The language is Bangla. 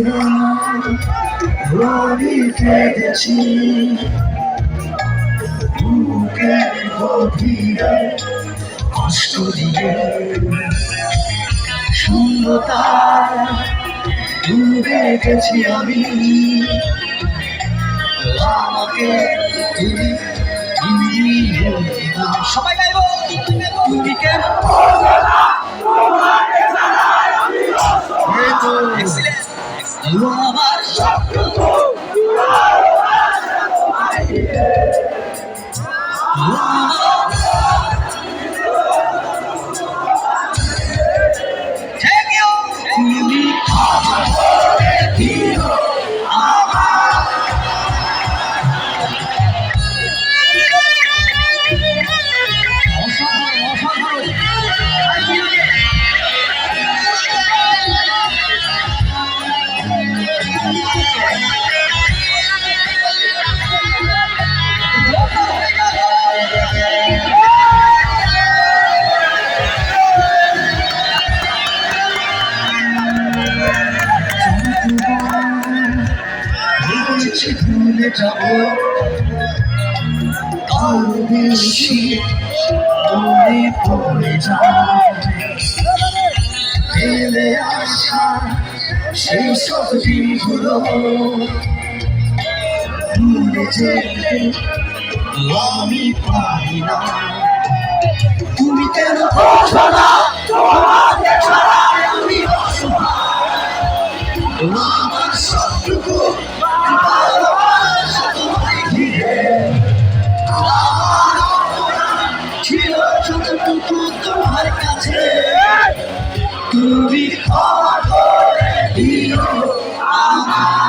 অন্তরা রবি কেঁদেছি বুকে গভীরে কষ্ট দিয়ে শূন্যতা ডুবে গেছি আমি আমাকে তুমি সবাই আমার ভেবেছি ভুলে যাব। আরও বেশি মনে পড়ে যায় ফেলে আসা সেই সব দিনগুলো। ভুলে যেতে আমি পারি না। তুমি কেন না? তুমি ক্ষমা করে দিও আমায়